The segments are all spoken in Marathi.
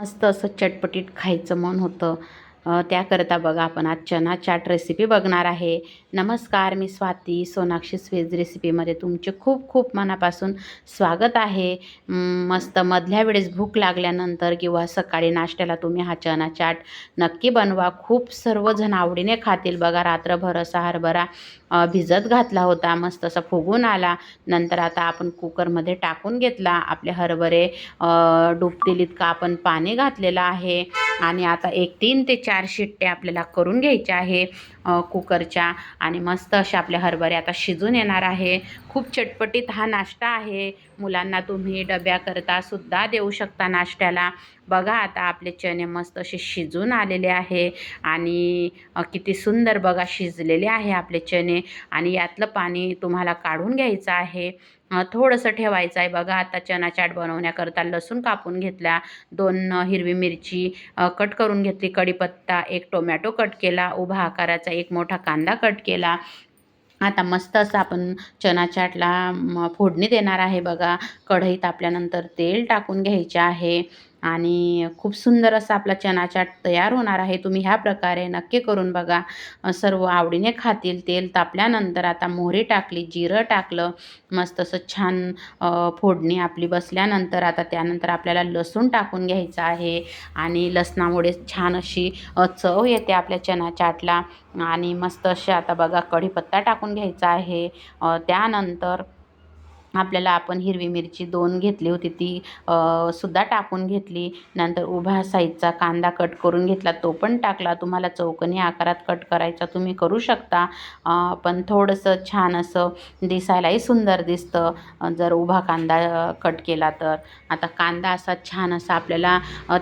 मस्त असं चटपटीत खायचं मन होतं. त्याकरता बघा आपण आज चना चाट रेसिपी बघणार आहे. नमस्कार मी स्वाती सोनाक्षी स्वेज रेसिपीमध्ये तुमचे खूप खूप मनापासून स्वागत आहे. मस्त मधल्या वेळेस भूक लागल्यानंतर किंवा सकाळी नाश्त्याला तुम्ही हा चना चाट नक्की बनवा. खूप सर्वजण आवडीने खातील बघा. रात्रभर असा हरभरा भिजत घातला होता. मस्त असा फुगून आला. नंतर आता आपण कुकरमध्ये टाकून घेतला. आपले हरभरे डुबतील इतकं आपण पाणी घातलेलं आहे. आणि आता एक तीन ते चार शिट्ट्या आपल्याला करून घ्यायच्या आहे. कुकरच्या आणि मस्त असे आपले हरभरे आता शिजून येणार आहे. खूप चटपटीत हा नाश्ता आहे. मुलांना तुम्ही डब्याकरता सुद्धा देऊ शकता नाश्त्याला. बघा आता आपले चणे मस्त असे शिजून आलेले आहे आणि किती सुंदर बघा शिजलेले आहे आपले चणे आणि यातलं पाणी तुम्हाला काढून घ्यायचं आहे. थोडंसं ठेवायचं आहे. बघा आता चना चाट बनवण्याकरता लसूण कापून घेतला. दोन हिरवी मिरची कट करून घेतली. कढीपत्ता एक टोमॅटो कट केला. उभा आकाराचा एक मोठा कांदा कट केला. आता मस्त असं आपण चना चाटला फोडणी देणार आहे बघा. कढई तापल्यानंतर तेल टाकून घ्यायचे आहे. आणि खूप सुंदर असा आपला चना चाट तयार होणार आहे. तुम्ही ह्या प्रकारे नक्की करून बघा. सर्व आवडीने खातील तेल तापल्यानंतर आता मोहरी टाकली जिरं टाकलं मस्त असं छान फोडणी आपली बसल्यानंतर आता त्यानंतर आपल्याला लसूण टाकून घ्यायचं आहे आणि लसणामुळे छान अशी चव येते आपल्या चना चाटला आणि मस्त असे आता बघा कढीपत्ता टाकून घ्यायचा आहे. त्यानंतर आपल्याला आपण हिरवी मिरची दोन घेतली होती ती सुद्धा टाकून घेतली. नंतर उभा साईजचा कांदा कट करून घेतला तो पण टाकला. तुम्हाला चौकनी आकारात कट करायचा तुम्ही करू शकता. पण थोडंसं छान असं दिसायलाही सुंदर दिसतं जर उभा कांदा कट केला तर. आता कांदा असा छान असा आपल्याला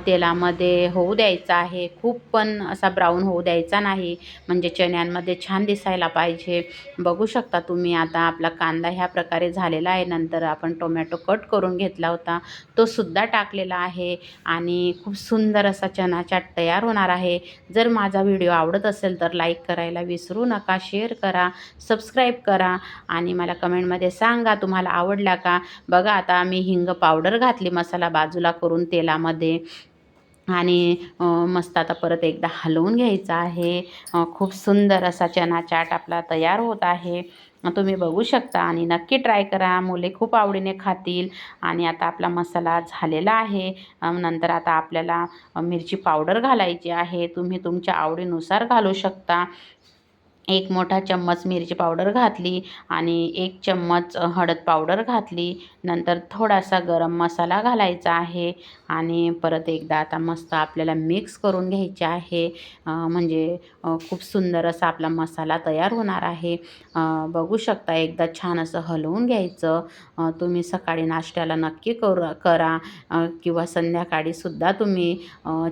तेलामध्ये होऊ द्यायचा आहे. खूप पण असा ब्राऊन होऊ द्यायचा नाही. म्हणजे चण्यांमध्ये छान दिसायला पाहिजे. बघू शकता तुम्ही आता आपला कांदा ह्या प्रकारे झालेला आहे नंतर आपण टोमॅटो कट करून घेतला होता. तो सुद्धा टाकलेला आहे आणि खूप सुंदर असा चना चाट तयार होणार आहे. जर माझा व्हिडिओ आवडत असेल तर लाईक करायला विसरू नका शेअर करा सबस्क्राईब करा आणि मला कमेंटमध्ये सांगा तुम्हाला आवडला का. बघा आता मी हिंग पावडर घातली मसाला बाजूला करून तेलामध्ये आणि मस्त आता परत एकदा हलवून घ्यायचं आहे. खूप सुंदर असा चना चाट आपला तयार होत आहे. तुम्ही बघू शकता. आणि नक्की ट्राय करा. मुले खूप आवडीने खातील. आणि आता आपला मसाला झालेला आहे. नंतर आता आपल्याला मिरची पावडर घालायची आहे. तुम्ही तुमच्या आवडीनुसार घालू शकता. एक मोठा चम्मच मिरची पावडर घातली आणि एक चम्मच हळद पावडर घातली. नंतर थोडासा गरम मसाला घालायचा आहे आणि परत एकदा आता मस्त आपल्याला मिक्स करून घ्यायचे आहे. म्हणजे खूप सुंदर असा आपला मसाला तयार होणार आहे. बघू शकता एकदा छान असं हलवून घ्यायचं. तुम्ही सकाळी नाश्त्याला नक्की करू करा. किंवा संध्याकाळीसुद्धा तुम्ही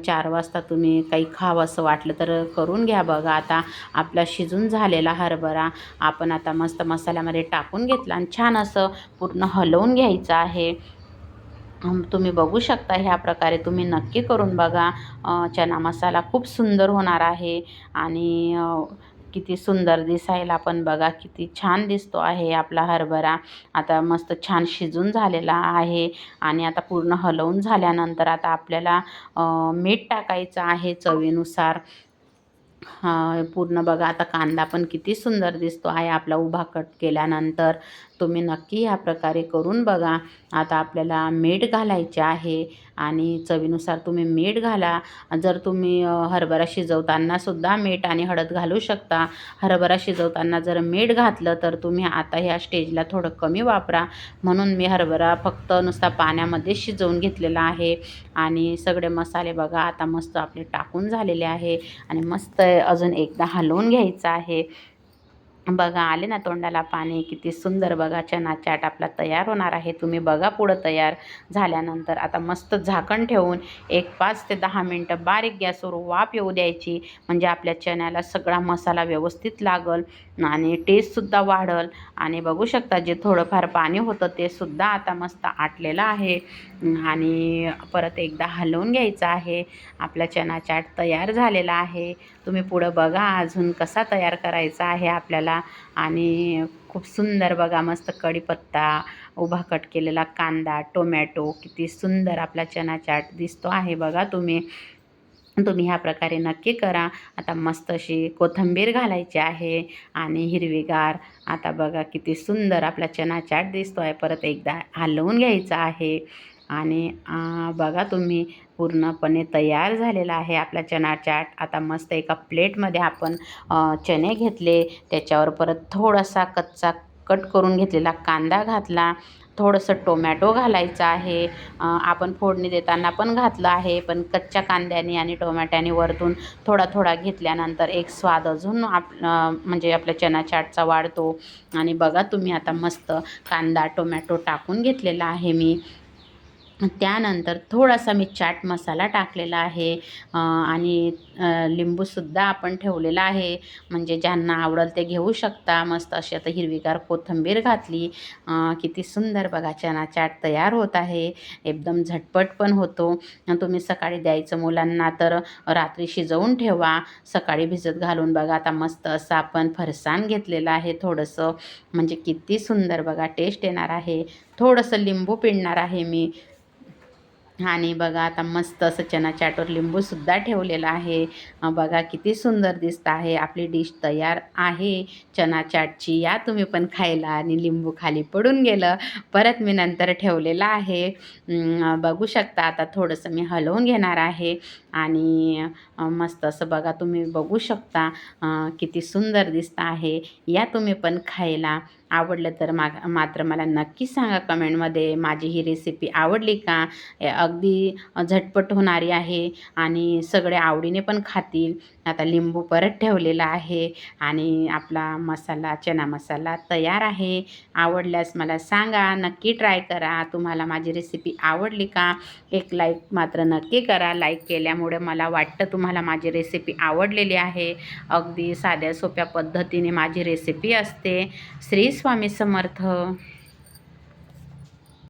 चार वाजता तुम्ही काही खावं असं वाटलं तर करून घ्या बघा. आता आपला शिजून झालेला हरभरा. आपण आता मस्त मसाल्यामध्ये टाकून घेतला आणि छान असं पूर्ण हलवून घ्यायचं आहे. तुम्ही बघू शकता ह्या प्रकारे तुम्ही नक्की करून बघा. चना मसाला खूप सुंदर होणार आहे आणि किती सुंदर दिसायला पण बघा किती छान दिसतो आहे आपला हरभरा. आता मस्त छान शिजून झालेला आहे आणि आता पूर्ण हलवून झाल्यानंतर आता आपल्याला मीठ टाकायचं आहे चवीनुसार. हा पूर्ण बघा आता कांदा पण किती सुंदर दिसतो आहे आपला उभा कट केल्यानंतर. तुम्ही नक्की ह्या प्रकारे करून बघा. आता आपल्याला मीठ घालायचे आहे आणि चवीनुसार तुम्ही मीठ घाला. जर तुम्ही हरभरा शिजवतानासुद्धा मीठ आणि हळद घालू शकता. हरभरा शिजवताना जर मीठ घातलं तर तुम्ही आता ह्या स्टेजला थोडं कमी वापरा. म्हणून मी हरभरा फक्त नुसता पाण्यामध्ये शिजवून घेतलेला आहे. आणि सगळे मसाले बघा आता मस्त आपले टाकून झालेले आहे. आणि मस्त अजून एकदा हलवून घ्यायचं आहे. बघा आले ना तोंडाला पाणी. किती सुंदर बघा चना चाट आपला तयार होणार आहे. तुम्ही बघा पुढं तयार झाल्यानंतर. आता मस्त झाकण ठेवून एक पाच ते दहा मिनटं बारीक गॅसवर वाफ येऊ द्यायची. म्हणजे आपल्या चण्याला सगळा मसाला व्यवस्थित लागल आणि टेस्टसुद्धा वाढल. आणि बघू शकता जे थोडंफार पाणी होतं ते सुद्धा आता मस्त आटलेलं आहे. आणि परत एकदा हलवून घ्यायचं आहे. आपला चना चाट तयार झालेला आहे. तुम्ही पुढं बघा अजून कसा तयार करायचा आहे आपल्याला. आणि खूप सुंदर बघा मस्त कढीपत्ता उभा कट केलेला कांदा टोमॅटो किती सुंदर आपला चना चाट दिसतो आहे बघा तुम्ही. तुम्ही ह्या प्रकारे नक्की करा. आता मस्त अशी कोथिंबीर घालायची आहे आणि हिरवीगार. आता बघा किती सुंदर आपला चना चाट दिसतो आहे परत एकदा हलवून घ्यायचा आहे. आणि बघा तुम्ही पूर्णपणे तयार झालेला आहे आपला चना चाट. आता मस्त एका प्लेटमध्ये आपण चणे घेतले. त्याच्यावर परत थोडासा कच्चा कट करून घेतलेला कांदा घातला. थोडंसं टोमॅटो घालायचं आहे. आपण फोडणी देताना पण घातलं आहे पण कच्च्या कांद्याने आणि टोमॅटोने वरतून थोडा थोडा घेतल्यानंतर एक स्वाद अजून आप म्हणजे आपल्या चना चाटचा वाढतो. आणि बघा तुम्ही आता मस्त कांदा टोमॅटो टाकून घेतलेला आहे मी. त्यानंतर थोडासा मी चाट मसाला टाकलेला आहे. आणि लिंबूसुद्धा आपण ठेवलेला आहे. म्हणजे ज्यांना आवडेल ते घेऊ शकता. मस्त अशी आता हिरवीगार कोथिंबीर घातली. किती सुंदर बघा चना चाट तयार होत आहे. एकदम झटपट पण होतो. तुम्ही सकाळी द्यायचं मुलांना तर रात्री शिजवून ठेवा. सकाळी भिजत घालून बघा. आता मस्त असं आपण फरसाण घेतलेलं आहे थोडंसं. म्हणजे किती सुंदर बघा टेस्ट येणार आहे. थोडंसं लिंबू पिळणार आहे मी. आणि बघा आता मस्त असं चना चाटवर लिंबूसुद्धा ठेवलेलं आहे. बघा किती सुंदर दिसत आहे. आपली डिश तयार आहे. चना चाटची या तुम्ही पण खायला आणि लिंबू खाली पडून गेलं. परत मी नंतर ठेवलेलं आहे. बघू शकता आता थोडंसं मी हलवून घेणार आहे. आणि मस्त असं बघा तुम्ही बघू शकता किती सुंदर दिसत आहे. या तुम्ही पण खायला. आवडलं तर मा मात्र मला नक्की सांगा कमेंटमध्ये माझी ही रेसिपी आवडली का? ए, अगदी झटपट होणारी आहे आणि सगळे आवडीने पण खातील. आता लिंबू परत ठेवलेला आहे आणि आपला मसाला चना मसाला तयार आहे. आवडल्यास मला सांगा नक्की ट्राय करा. तुम्हाला माझी रेसिपी आवडली का? एक लाईक मात्र नक्की करा. लाईक केल्यामुळे मला वाटतं तुम्हाला माझी रेसिपी आवडलेली आहे. अगदी साध्या सोप्या पद्धतीने माझी रेसिपी असते. श्री स्वामी समर्थ.